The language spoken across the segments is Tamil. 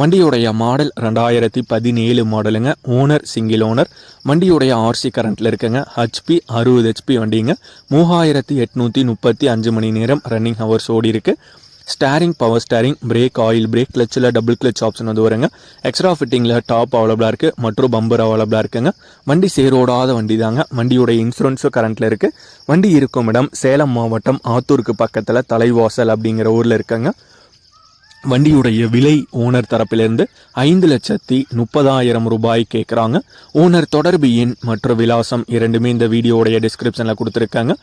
வண்டியுடைய மாடல் ரெண்டாயிரத்தி பதினேழு மாடலுங்க. ஓனர் சிங்கிள் ஓனர் வண்டியுடைய ஆர்சி கரண்ட்டில் இருக்குங்க. ஹெச்பி அறுபது ஹெச்பி வண்டிங்க. மூவாயிரத்தி எட்நூற்றி முப்பத்தி அஞ்சு மணி நேரம் ரன்னிங் ஹவர்ஸ் ஓடி இருக்கு. Steering power steering brake oil brake கிளச்சில் double clutch option வந்து வருங்க. எக்ஸ்ட்ரா ஃபிட்டிங்கில் டாப் அவைலபிளாக இருக்குது மற்றும் பம்பர் அவைலபிளாக இருக்குங்க. வண்டி சேரோடாத வண்டி தாங்க வண்டியோட இன்சூரன்ஸும் கரண்ட்டில் இருக்குது வண்டி இருக்கும் இடம் சேலம் மாவட்டம் ஆத்தூருக்கு பக்கத்தில் தலைவாசல் அப்படிங்கிற ஊரில் இருக்குங்க. வண்டியுடைய விலை ஓனர் தரப்பிலிருந்து ஐந்து லட்சத்தி முப்பதாயிரம் ரூபாய் கேட்குறாங்க ஓனர் தொடர்பு எண் மற்றும் விலாசம் இரண்டுமே இந்த வீடியோடைய டிஸ்கிரிப்ஷனில் கொடுத்துருக்காங்க.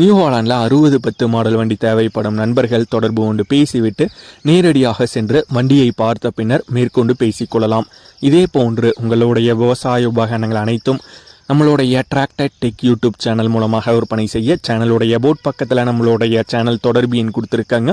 நியூ ஹாலாண்டில் அறுபது பத்து மாடல் வண்டி தேவைப்படும் நண்பர்கள் தொடர்பு கொண்டு பேசிவிட்டு நேரடியாக சென்று வண்டியை பார்த்த பின்னர் மேற்கொண்டு பேசிக்கொள்ளலாம். இதே போன்று உங்களுடைய விவசாய உபகரணங்கள் அனைத்தும் நம்மளுடைய டிராக்டர் டெக் யூடியூப் சேனல் மூலமாக விற்பனை செய்ய சேனலுடைய போட் பக்கத்தில் நம்மளுடைய சேனல் தொடர்பு எண் கொடுத்துருக்காங்க.